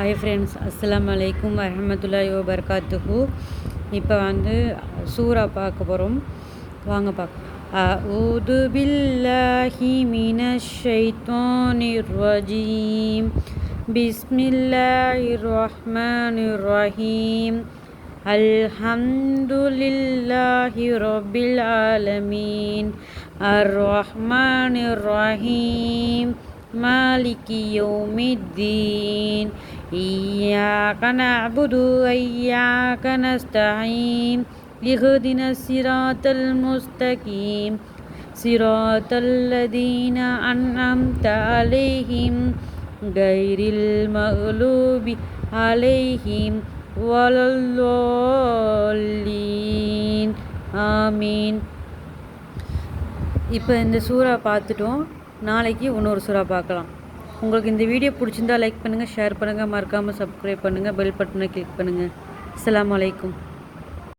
Hi friends அஸ்லாம் வலைக்கும் வரமத்துல்லா வபர்காத்துக்கு இப்போ வந்து சூரா பார்க்க போகிறோம் வாங்க பார்க்க ஊது பில்லாஹி மின ஷைத்தோனிர் ரஜீம் பிஸ்மில்லாஹிர் ரஹ்மானிர் ரஹீம் அல்ஹம்துலில்லாஹி ரபில் ஆலமீன். அர் ரஹ்மான் ரஹீம் الرحيم مالك يوم الدين إياك نعبد وإياك نستعين اهدنا الصراط المستقيم صراط الذين أنعمت عليهم غير المغلوب عليهم ولا الضالين آمين இப்போ இந்த சூறா பார்த்துட்டோம் நாளைக்கு இன்னொரு சுறா பார்க்கலாம். உங்களுக்கு இந்த வீடியோ பிடிச்சிருந்தா லைக் பண்ணுங்கள் ஷேர் பண்ணுங்கள் மறக்காமல் சப்ஸ்கிரைப் பண்ணுங்கள் பெல் பட்டனை கிளிக் பண்ணுங்கள் அஸ்லாம் வலைக்கும்